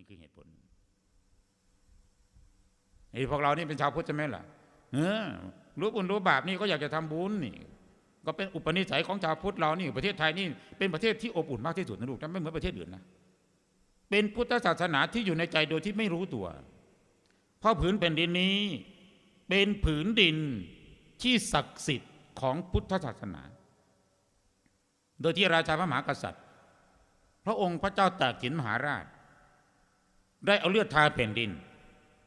นี่คือเหตุผลไอ้พวกเรานี่เป็นชาวพุทธใช่ไหมล่ะเออรู้บุญรู้บาปนี่ก็อยากจะทำบุญนี่ ก็เป็นอุปนิสัยของชาวพุทธเรานี่ประเทศไทยนี่เป็นประเทศที่อบอุ่นมากที่สุดนะลูกนะไม่เหมือนประเทศอื่นนะเป็นพุทธศาสนาที่อยู่ในใจโดยที่ไม่รู้ตัว เพราะผืนแผ่นดินนี้ เป็นผืนดินที่ศักดิ์สิทธิ์ของพุทธศาสนา โดยที่ราชาพระมหากษัตริย์ พระองค์พระเจ้าตากสินมหาราช ได้เอาเลือดทาแผ่นดิน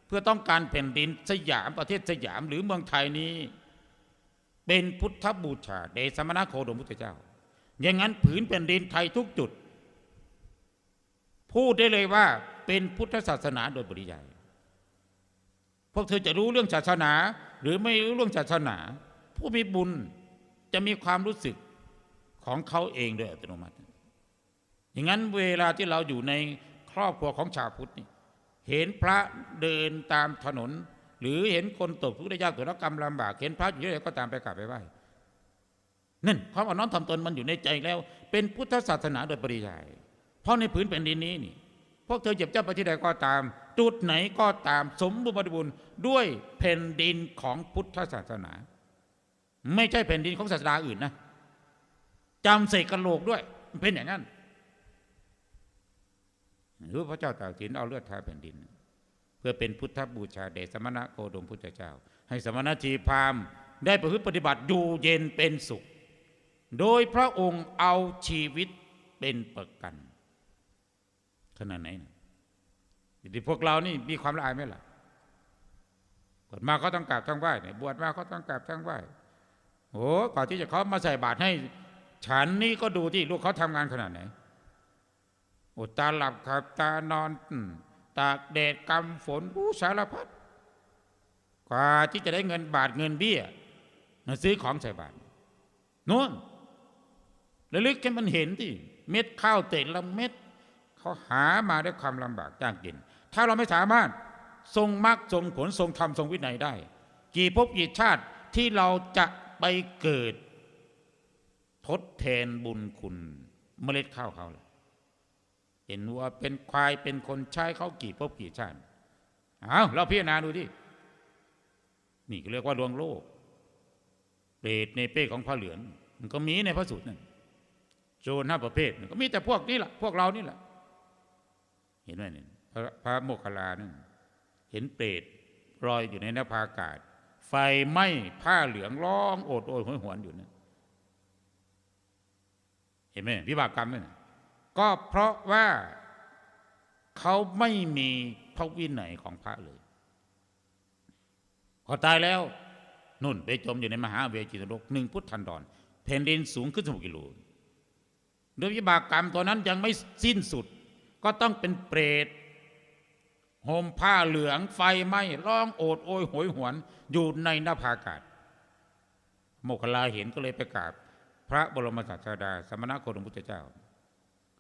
เพื่อต้องการแผ่นดินสยามประเทศสยามหรือเมืองไทยนี้ เป็นพุทธบูชาเดชสมณโคดมพุทธเจ้า อย่างนั้นผืนแผ่นดินไทยทุกจุด พูดได้เลยว่าเป็นพุทธศาสนาโดยปริยายพวกเธอจะรู้เรื่องศาสนา หรือไม่รู้เรื่องศาสนา ผู้มีบุญจะมีความรู้สึกของเขาเองโดยอัตโนมัติ อย่างนั้นเวลาที่เราอยู่ใน ครอบครัวของชาวพุทธนี่เห็นพระเดินตามถนน หรือเห็นคนตกทุกข์ได้ยากเกิดกรรมลำบากเห็นพระอยู่ที่ไหนก็ตามไปกราบไปไหว้นั่นความอ่อนน้อมทำตนมันอยู่ในใจแล้ว เป็นพุทธศาสนาโดยปริยาย เพราะในผืนแผ่นดินนี้นี่พวกเธอเจ็บเจ้าไปที่ใดก็ตาม จุดไหนก็ตามสมบูรณ์บริบูรณ์ด้วยแผ่นดินของพุทธศาสนา ไม่ใช่แผ่นดินของศาสนาอื่นนะจำใส่กระโหลกด้วยเป็นอย่างนั้น หรือพระเจ้าตากสินเอาเลือดทาแผ่นดิน เพื่อเป็นพุทธบูชาแด่สมณะโคดมพุทธเจ้า ให้สมณทีพามได้ประพฤติปฏิบัติอยู่เย็นเป็นสุข โดยพระองค์เอาชีวิตเป็นประกันขนาดไหนนะที่พวกเรานี่มีความละอายไหมล่ะบวชมาก็ต้องกราบทั้งไหว้เนี่ยบวชมาก็ต้องกราบทั้งไหว้โอ้ก่อนที่จะเขามาใส่บาตรให้ ฉันนี่ก็ดูที่ลูกเขาทำงานขนาดไหน อดตาหลับขับตานอน ตากแดดกำฝนอู้สารพัดกว่าที่จะได้เงินบาทเงินเบี้ยมาซื้อของใส่บาตรนู่นระลึกให้มันเห็นที่เม็ดข้าวเตะละเม็ดเขาหามาด้วยความลำบากยางกเย็นถ้าเราไม่สามารถทรงมรรคทรงผลทรงธรรมทรงวินัยได้ กี่ภพกี่ชาติที่เราจะไปเกิด ทดแทนบุญคุณเมล็ดข้าวเขาล่ะ เห็นว่าเป็นควายเป็นคนใช้เขากี่ภพกี่ชาติเอาเราพิจารณาดูที่นี่เรียกว่าดวงโลกเปรตในเป้ของพระเหลืองมันก็มีในพระสูตรนั่นโจรห้าประเภทมันก็มีแต่พวกนี้แหละพวกเรานี่แหละ เห็นไหมเนี่ยพระพระโมคคัลลานั่นเห็นเปรตลอยอยู่ในนภาอากาศ ไฟไหม้ผ้าเหลืองร้องโอดโอยหวยหวนอยู่นะเห็นไหมวิบากกรรมนั่นน่ะ ก็เพราะว่าเขาไม่มีพระวินัยของพระเลยพอตายแล้วนุ่นไปจมอยู่ในมหาเวจีนรกหนึ่งพุทธันดรแผ่นดินสูงขึ้นสองกิโลโดยวิบากกรรมตัวนั้นยังไม่สิ้นสุด ก็ต้องเป็นเปรตห่มผ้าเหลืองไฟไหม้ร้องโอดโอยโหยหวนอยู่ในหน้าผาอากาศ โมคลลาเห็นก็เลยไปกราบ พระบรมศาสดา สมณโคดมพุทธเจ้า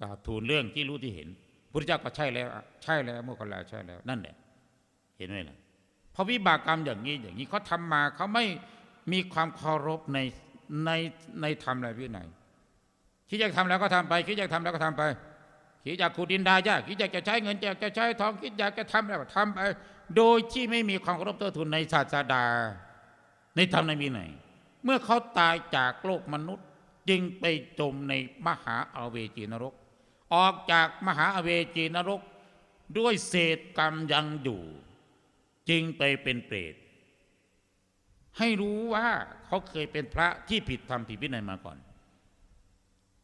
กราบทูลเรื่องที่รู้ที่เห็นพุทธเจ้าก็ใช่แล้ว ใช่แล้วโมคคลาใช่แล้ว นั่นแหละ เห็นไหมล่ะเพราะวิบากกรรมอย่างนี้อย่างนี้เขาทำมาเขาไม่มีความเคารพในในในธรรมในวินัยคิดอยากทำแล้วก็ทำไปคิดอยากทำแล้วก็ทำไปคิดอยากขุดดินดายากคิดอยากจะใช้เงินอยากจะใช้ทองคิดอยากจะทำแล้วก็ทำไปโดยที่ไม่มีความเคารพเทิดทูนในศาสดา ในธรรมในวินัยเมื่อเขาตายจากโลกมนุษย์ จึงไปจมในมหาอาเวจีนรก ออกจากมหาอเวจีนรก ด้วยเศษกรรมยังอยู่ จึงไปเป็นเปรตให้รู้ว่าเขาเคยเป็นพระที่ผิดธรรมผิดวินัยมาก่อน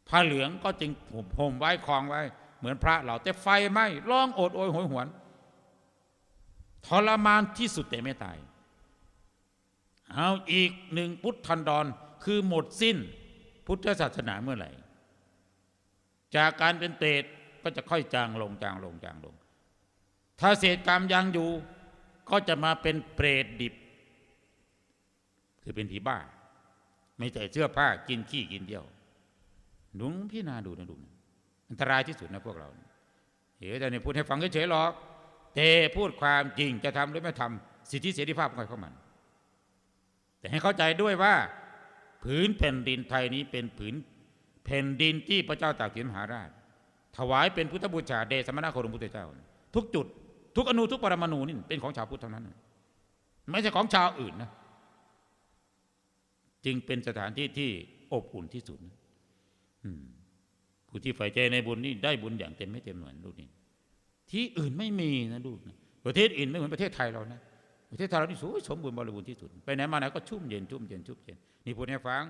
ผ้าเหลืองก็จึงห่มไว้คลองไว้ เหมือนพระเราแต่ไฟไหม้ร้องโอดโอยโหยหวนทรมานที่สุดแต่ไม่ตาย เอาอีกหนึ่งพุทธันดรคือหมดสิ้นพุทธศาสนาเมื่อไหร่ จากการเป็นเปรตก็จะค่อยจางลงจางลงจางลง ถ้าเศษกรรมยังอยู่ ก็จะมาเป็นเปรตดิบ คือเป็นผีบ้า ไม่ใส่เสื้อผ้ากินขี้กินเดี่ยวหนุงพี่นาดูนะดูนะอันตรายที่สุดนะพวกเราเฮ้ยแต่เนี่ยพูดให้ฟังเฉยๆหรอกแต่พูดความจริงจะทำหรือไม่ทำสิทธิเสรีภาพของใครของมัน แต่ให้เข้าใจด้วยว่า ผืนแผ่นดินไทยนี้เป็นผืน ผ่นดินที่พระเจ้าตากสินมหาราช ถวายเป็นพุทธบูชาเดชสมณโคดมพุทธเจ้า ทุกจุด ทุกอนูทุกปรมาณูนี่เป็นของชาวพุทธเท่านั้น ไม่ใช่ของชาวอื่นนะจึงเป็นสถานที่ที่อบอุ่นที่สุดผู้ที่ใฝ่ใจในบุญนี่ได้บุญอย่างเต็มไม่เต็มหน่วยลูกนี่ที่อื่นไม่มีนะลูกนะประเทศอื่นไม่เหมือนประเทศไทยเรานะประเทศไทยเรานี่สวยสมบูรณ์บริบูรณ์ที่สุดไปไหนมาไหนก็ชุ่มเย็นชุ่มเย็นชุ่มเย็นนี่พูดให้ฟัง